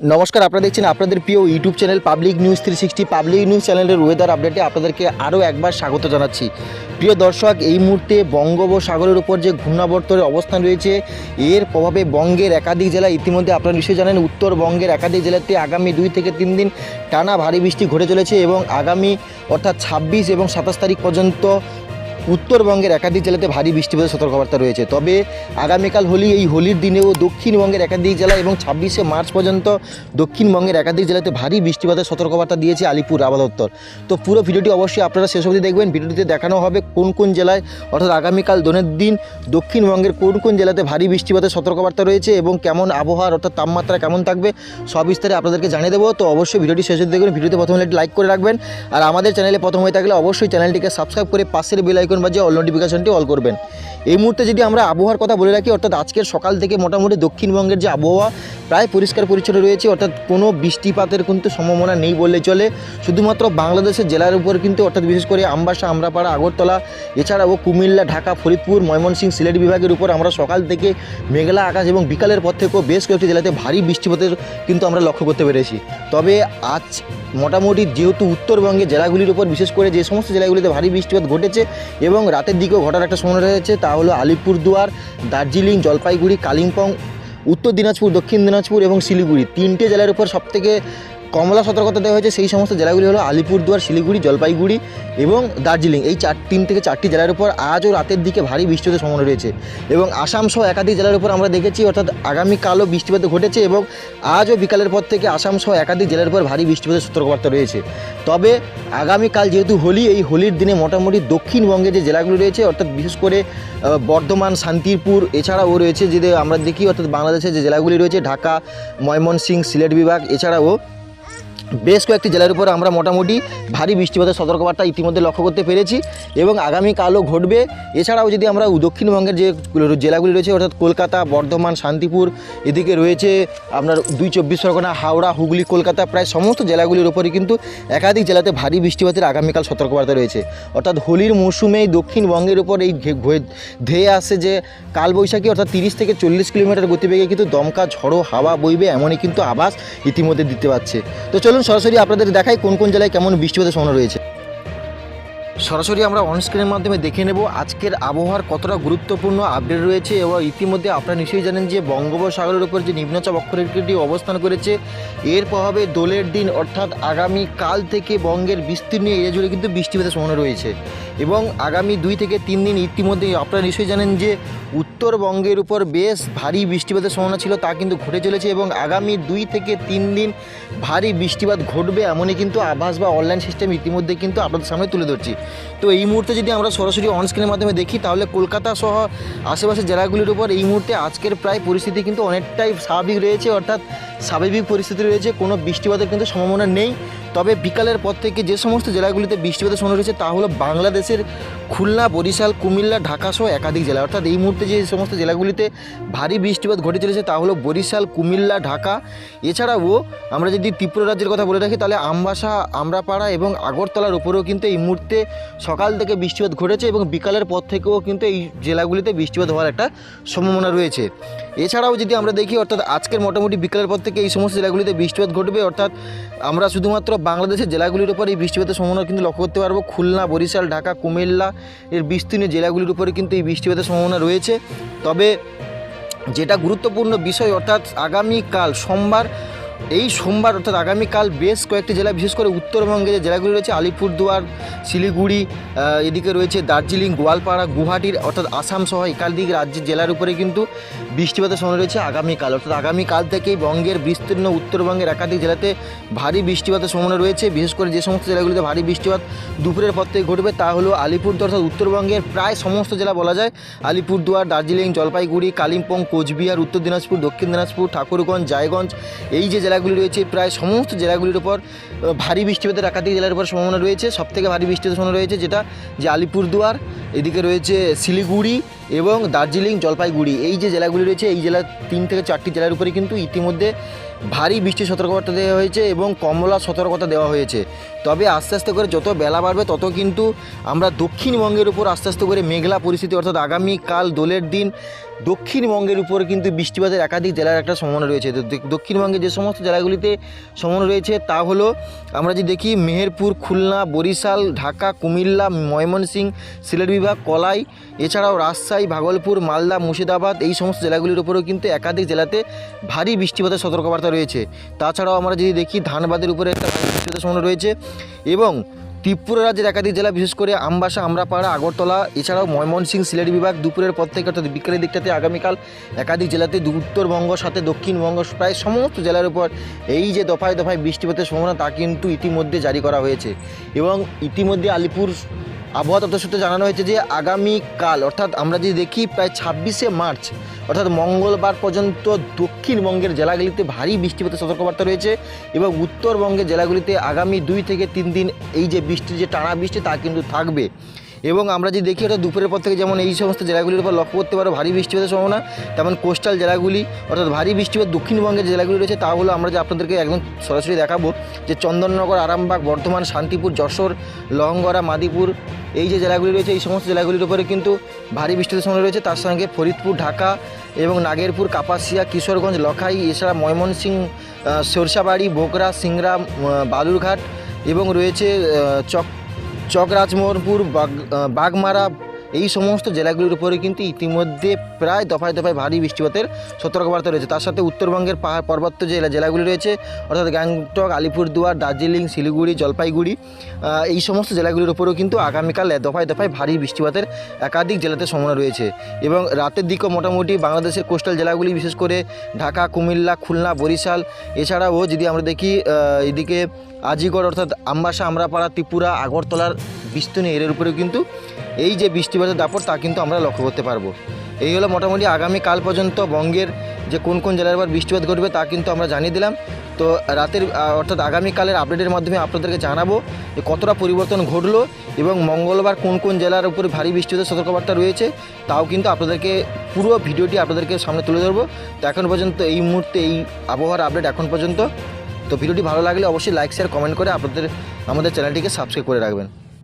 নমস্কার, আপনারা দেখছেন আপনাদের প্রিয় YouTube channel public news three sixty public news চ্যানেলের ওয়েদার আপডেটে আপনাদেরকে আরও একবার স্বাগত জানাচ্ছি। প্রিয় দর্শক, এই মুহূর্তে বঙ্গোপসাগরের উপর যে ঘূর্ণাবর্তনের অবস্থান রয়েছে, এর প্রভাবে বঙ্গের একাধিক জেলা ইতিমধ্যে আপনারা নিশ্চয়ই জানেন উত্তরবঙ্গের একাধিক জেলাতে আগামী দুই থেকে তিন দিন টানা ভারী বৃষ্টি ঘটে চলেছে এবং আগামী অর্থাৎ ছাব্বিশ এবং সাতাশ তারিখ পর্যন্ত উত্তরবঙ্গের একাধিক জেলাতে ভারী বৃষ্টিপাতের সতর্কবার্তা রয়েছে। তবে আগামীকাল হোলি, এই হোলির দিনেও দক্ষিণবঙ্গের একাধিক জেলা এবং ছাব্বিশে মার্চ পর্যন্ত দক্ষিণবঙ্গের একাধিক জেলাতে ভারী বৃষ্টিপাতের সতর্কবার্তা দিয়েছে আলিপুর আবহাওয়া তো পুরো ভিডিওটি অবশ্যই আপনারা শেষ অবধি দেখবেন। ভিডিওটিতে দেখানো হবে কোন কোন জেলায়, অর্থাৎ আগামীকাল দোনের দিন দক্ষিণবঙ্গের কোন কোন জেলাতে ভারী বৃষ্টিপাতের সতর্কবার্তা রয়েছে এবং কেমন আবহাওয়ার, অর্থাৎ তাপমাত্রা কেমন থাকবে, সব বিস্তারে আপনাদেরকে জানিয়ে দেবো। তো অবশ্যই ভিডিওটি শেষ অবধি দেখবেন। ভিডিওতে প্রথমে একটি লাইক করে রাখবেন। আর আমাদের চ্যানেলে প্রথম হয়ে থাকলে অবশ্যই চ্যানেলটিকে সাবস্ক্রাইব করে পাশের বেল আইকন বাজিয়ে অল নোটিফিকেশনটি অল করবেন। এই মুহূর্তে যদি আমরা আবহাওয়ার কথা বলে রাখি, অর্থাৎ আজকের সকাল থেকে মোটামুটি দক্ষিণবঙ্গের যে আবহাওয়া প্রায় পরিষ্কার পরিচ্ছন্ন রয়েছে, অর্থাৎ কোনো বৃষ্টিপাতের কিন্তু সম্ভাবনা নেই বললে চলে। শুধুমাত্র বাংলাদেশের জেলার উপর কিন্তু, অর্থাৎ বিশেষ করে আমবাসা, আমরাপাড়া, আগরতলা, এছাড়াও কুমিল্লা, ঢাকা, ফরিদপুর, ময়মনসিংহ, সিলেট বিভাগের উপর আমরা সকাল থেকে মেঘলা আকাশ এবং বিকালের পর থেকেও বেশ কয়েকটি জেলাতে ভারী বৃষ্টিপাতের কিন্তু আমরা লক্ষ্য করতে পেরেছি। তবে আজ মোটামুটি যেহেতু উত্তরবঙ্গে জেলাগুলির উপর, বিশেষ করে যে সমস্ত জেলাগুলিতে ভারী বৃষ্টিপাত ঘটেছে এবং রাতের দিকেও ঘটার একটা সম্ভাবনা রয়েছে, তা হলো আলিপুরদুয়ার, দার্জিলিং, জলপাইগুড়ি, কালিম্পং উত্তর দিনাজপুর দক্ষিণ দিনাজপুর এবং শিলিগুড়ি তিনটে জেলার উপর সবথেকে কমলা সতর্কতা দেওয়া হয়েছে, সেই সমস্ত জেলাগুলি হলো আলিপুরদুয়ার, শিলিগুড়ি, জলপাইগুড়ি এবং দার্জিলিং। এই চার তিন থেকে চারটি জেলার উপর আজও রাতের দিকে ভারী বৃষ্টিপাতের সম্ভাবনা রয়েছে এবং আসাম সহ একাধিক জেলার উপর আমরা দেখেছি, অর্থাৎ আগামীকালও বৃষ্টিপাত ঘটেছে এবং আজও বিকালের পর থেকে আসাম সহ একাধিক জেলার উপর ভারী বৃষ্টিপাতের সতর্কবার্তা রয়েছে। তবে আগামীকাল যেহেতু হোলি, এই হোলির দিনে মোটামুটি দক্ষিণবঙ্গে যে জেলাগুলি রয়েছে, অর্থাৎ বিশেষ করে বর্ধমান, শান্তিপুর, এছাড়াও রয়েছে যে আমরা দেখি, অর্থাৎ বাংলাদেশের যে জেলাগুলি রয়েছে, ঢাকা, ময়মনসিংহ, সিলেট বিভাগ, এছাড়াও বেশ কয়েকটি জেলার উপর আমরা মোটামুটি ভারী বৃষ্টিপাতের সতর্কবার্তা ইতিমধ্যে লক্ষ্য করতে পেরেছি এবং আগামীকালও ঘটবে। এছাড়াও যদি আমরা দক্ষিণবঙ্গের যে জেলাগুলি রয়েছে, অর্থাৎ কলকাতা, বর্ধমান, শান্তিপুর, এদিকে রয়েছে আপনার দুই চব্বিশ পরগনা, হাওড়া, হুগলি, কলকাতা, প্রায় সমস্ত জেলাগুলির উপরই কিন্তু একাধিক জেলাতে ভারী বৃষ্টিপাতের আগামীকাল সতর্কবার্তা রয়েছে। অর্থাৎ হোলির মৌসুমেই দক্ষিণবঙ্গের উপর এই ধেয়ে আসে যে কালবৈশাখী, অর্থাৎ তিরিশ থেকে চল্লিশ কিলোমিটার গতিবেগে কিন্তু দমকা, ঝড়ো হাওয়া বইবে, এমনই কিন্তু আভাস ইতিমধ্যে দিতে পারছে। তো চলুন সরাসরি আপনাদের দেখাই কোন কোন জেলায় কেমন বৃষ্টিপাতের সম্ভাবনা রয়েছে। সরাসরি আমরা অনস্ক্রিনের মাধ্যমে দেখে নেব আজকের আবহাওয়ার কতটা গুরুত্বপূর্ণ আপডেট রয়েছে এবং ইতিমধ্যে আপনারা নিশ্চয়ই জানেন যে বঙ্গোপসাগরের উপর যে নিম্নচাপ অক্ষরেখাটি অবস্থান করেছে, এর প্রভাবে দোলের দিন অর্থাৎ আগামী কাল থেকে বঙ্গের বিস্তীর্ণ এরিয়া জুড়ে কিন্তু বৃষ্টিপাতের সম্ভাবনা রয়েছে। এবং আগামী দুই থেকে তিন দিন ইতিমধ্যে আপনারা নিশ্চয়ই জানেন যে উত্তরবঙ্গের উপর বেশ ভারী বৃষ্টিপাতের সম্ভাবনা ছিল, তা কিন্তু ঘটে চলেছে এবং আগামী দুই থেকে তিন দিন ভারী বৃষ্টিপাত ঘটবে এমনই কিন্তু আভাস বা অনলাইন সিস্টেম ইতিমধ্যে কিন্তু আপনাদের সামনে তুলে ধরছি। তো এই মুহূর্তে যদি আমরা সরাসরি অনস্ক্রিনের মাধ্যমে দেখি, তাহলে কলকাতা সহ আশেপাশের জেলাগুলির উপর এই মুহূর্তে আজকের প্রায় পরিস্থিতি কিন্তু অনেকটাই স্বাভাবিক রয়েছে, অর্থাৎ স্বাভাবিক পরিস্থিতি রয়েছে, কোনো বৃষ্টিপাতের কিন্তু সম্ভাবনা নেই। তবে বিকালের পর থেকে যে সমস্ত জেলাগুলিতে বৃষ্টিপাতের সম্ভাবনা রয়েছে তা হলো বাংলাদেশের খুলনা, বরিশাল, কুমিল্লা, ঢাকা সহ একাধিক জেলা। অর্থাৎ এই মুহূর্তে যে সমস্ত জেলাগুলিতে ভারী বৃষ্টিপাত ঘটে চলেছে তা হলো বরিশাল, কুমিল্লা, ঢাকা। এছাড়াও আমরা যদি ত্রিপুরা রাজ্যের কথা বলে রাখি, তাহলে আমবাসা, আমরাপাড়া এবং আগরতলার উপরেও কিন্তু এই মুহূর্তে সকাল থেকে বৃষ্টিপাত ঘটেছে এবং বিকালের পর থেকেও কিন্তু এই জেলাগুলিতে বৃষ্টিপাত হওয়ার একটা সম্ভাবনা রয়েছে। এছাড়াও যদি আমরা দেখি, অর্থাৎ আজকের মোটামুটি বিকালের পর থেকে এই সমস্ত জেলাগুলিতে বৃষ্টিপাত ঘটবে, অর্থাৎ আমরা শুধুমাত্র বাংলাদেশের জেলাগুলির উপর এই বৃষ্টিপাতের সম্ভাবনা কিন্তু লক্ষ্য করতে পারব। খুলনা, বরিশাল, ঢাকা, কুমিল্লা এর বিস্তীর্ণ জেলাগুলির উপরে কিন্তু এই বৃষ্টিপাতের সম্ভাবনা রয়েছে। তবে যেটা গুরুত্বপূর্ণ বিষয়, অর্থাৎ আগামীকাল, সোমবার এই সোমবার, অর্থাৎ আগামীকাল বেশ কয়েকটি জেলা বিশেষ করে উত্তরবঙ্গে যে জেলাগুলি রয়েছে, আলিপুরদুয়ার, শিলিগুড়ি এদিকে রয়েছে দার্জিলিং, গোয়ালপাড়া, গুয়াহাটির, অর্থাৎ আসাম সহ একাধিক রাজ্যের জেলার উপরে কিন্তু বৃষ্টিপাতের সময় রয়েছে আগামীকাল। অর্থাৎ আগামীকাল থেকেই বঙ্গের বিস্তীর্ণ উত্তরবঙ্গের একাধিক জেলাতে ভারী বৃষ্টিপাতের সম্ভাবনা রয়েছে। বিশেষ করে যে সমস্ত জেলাগুলিতে ভারী বৃষ্টিপাত দুপুরের পর থেকে ঘটবে তা হলো আলিপুরদুয়ার, অর্থাৎ উত্তরবঙ্গের প্রায় সমস্ত জেলা বলা যায়। আলিপুরদুয়ার, দার্জিলিং, জলপাইগুড়ি, কালিম্পং, কোচবিহার, উত্তর দিনাজপুর, দক্ষিণ দিনাজপুর, ঠাকুরগঞ্জ, জায়গঞ্জ, এই যে জেলাগুলি রয়েছে, প্রায় সমস্ত জেলাগুলির উপর ভারী বৃষ্টিপাতের একাধিক জেলার উপর সম্ভাবনা রয়েছে। সবথেকে ভারী বৃষ্টিপাতের সম্ভাবনা রয়েছে যেটা যে আলিপুরদুয়ার, এদিকে রয়েছে শিলিগুড়ি এবং দার্জিলিং, জলপাইগুড়ি। এই যে জেলাগুলি রয়েছে, এই জেলা তিন থেকে চারটি জেলার উপরে কিন্তু ইতিমধ্যে ভারী বৃষ্টির সতর্কবার্তা দেওয়া হয়েছে এবং কমলা সতর্কতা দেওয়া হয়েছে। তবে আস্তে আস্তে করে যত বেলা বাড়বে, তত কিন্তু আমরা দক্ষিণবঙ্গের উপর আস্তে আস্তে করে মেঘলা পরিস্থিতি, অর্থাৎ আগামীকাল দোলের দিন দক্ষিণবঙ্গের উপর কিন্তু বৃষ্টিপাতের একাধিক জেলার একটা সম্ভাবনা রয়েছে। দক্ষিণবঙ্গে যে সমস্ত জেলাগুলিতে সম্ভাবনা রয়েছে, তা হলো আমরা যদি দেখি মেহেরপুর, খুলনা, বরিশাল, ঢাকা, কুমিল্লা, ময়মনসিংহ, সিলেট বিভাগ, কলাই, এছাড়াও রাজশাহী, ভাগলপুর, মালদা, মুর্শিদাবাদ, এই সমস্ত জেলাগুলির উপরেও কিন্তু একাধিক জেলাতে ভারী বৃষ্টিপাতের সতর্কবার্তা রয়েছে। তাছাড়াও আমরা যদি দেখি ধানবাদের উপরে একটা সম্ভাবনা রয়েছে এবং ত্রিপুরা রাজ্যের একাধিক জেলা, বিশেষ করে আমবাসা, আমরাপাড়া, আগরতলা, এছাড়াও ময়মনসিংহ, সিলেটি বিভাগ, দুপুরের পর থেকে অর্থাৎ বিকেলের দিকটাতে আগামীকাল একাধিক জেলাতে উত্তরবঙ্গ, সাথে দক্ষিণবঙ্গ, প্রায় সমস্ত জেলার উপর এই যে দফায় দফায় বৃষ্টিপাতের সম্ভাবনা, তা কিন্তু ইতিমধ্যে জারি করা হয়েছে। এবং ইতিমধ্যে আলিপুর আবহাওয়া দপ্তর সূত্রে জানানো হয়েছে যে আগামীকাল অর্থাৎ আমরা যদি দেখি প্রায় ছাব্বিশে মার্চ, অর্থাৎ মঙ্গলবার পর্যন্ত দক্ষিণবঙ্গের জেলাগুলিতে ভারী বৃষ্টিপাতের সতর্কবার্তা রয়েছে এবং উত্তরবঙ্গের জেলাগুলিতে আগামী দুই থেকে তিন দিন এই যে বৃষ্টির যে টানা বৃষ্টি, তা কিন্তু থাকবে। এবং আমরা যদি দেখি অর্থাৎ দুপুরের পর থেকে যেমন এই সমস্ত জেলাগুলির উপর লক্ষ্য করতে পারো ভারী বৃষ্টিপাতের সম্ভাবনা তেমন কোস্টাল জেলাগুলি অর্থাৎ ভারী বৃষ্টিপাত দক্ষিণবঙ্গের জেলাগুলি রয়েছে তা হলো আমরা যে আপনাদেরকে একদম সরাসরি দেখাবো যে চন্দননগর আরামবাগ বর্ধমান শান্তিপুর যশোর লহঙ্গরা মাদিপুর এই যে জেলাগুলি রয়েছে এই সমস্ত জেলাগুলির উপরে কিন্তু ভারী বৃষ্টির সম্ভাবনা রয়েছে। তার সঙ্গে ফরিদপুর ঢাকা এবং নাগেরপুর কাপাসিয়া কিশোরগঞ্জ লখাই এছাড়া ময়মনসিংহ আহ, সরষাবাড়ি বোকরা সিংরা বালুরঘাট এবং রয়েছে আহ, चौक मोहरपुर बाग बागमारा এই সমস্ত জেলাগুলির উপরে কিন্তু ইতিমধ্যে প্রায় দফায় দফায় ভারী বৃষ্টিপাতের সতর্কবার্তা রয়েছে। তার সাথে উত্তরবঙ্গের পাহাড় পর্বত্য যে জেলাগুলি রয়েছে, অর্থাৎ গ্যাংটক, আলিপুরদুয়ার, দার্জিলিং, শিলিগুড়ি, জলপাইগুড়ি এই সমস্ত জেলাগুলির উপরেও কিন্তু আগামীকাল দফায় দফায় ভারী বৃষ্টিপাতের একাধিক জেলাতে সম্ভাবনা রয়েছে। এবং রাতের দিকেও মোটামুটি বাংলাদেশের কোস্টাল জেলাগুলি, বিশেষ করে ঢাকা, কুমিল্লা, খুলনা, বরিশাল, এছাড়াও যদি আমরা দেখি এদিকে আজিগড়, অর্থাৎ আমবাসা, আমরাপাড়া, ত্রিপুরা, আগরতলার বিস্তীর্ণ এর উপরেও কিন্তু এই যে বৃষ্টিপাতের দাপট, তা কিন্তু আমরা লক্ষ্য করতে পারব। এই হলো মোটামুটি আগামী কাল পর্যন্ত বঙ্গের যে কোন কোন জেলার উপর বৃষ্টিপাত ঘটবে, তা কিন্তু আমরা জানিয়ে দিলাম। তো রাতের অর্থাৎ আগামীকালের আপডেটের মাধ্যমে আপনাদেরকে জানাব যে কতটা পরিবর্তন ঘটলো এবং মঙ্গলবার কোন কোন জেলার উপরে ভারী বৃষ্টিপাতের সতর্কবার্তা রয়েছে, তাও কিন্তু আপনাদেরকে পুরো ভিডিওটি আপনাদেরকে সামনে তুলে ধরবো। তো এখন পর্যন্ত এই মুহূর্তে এই আবহাওয়ার আপডেট এখন পর্যন্ত। তো ভিডিওটি ভালো লাগলে অবশ্যই লাইক শেয়ার কমেন্ট করে আপনাদের, আমাদের চ্যানেলটিকে সাবস্ক্রাইব করে রাখবেন।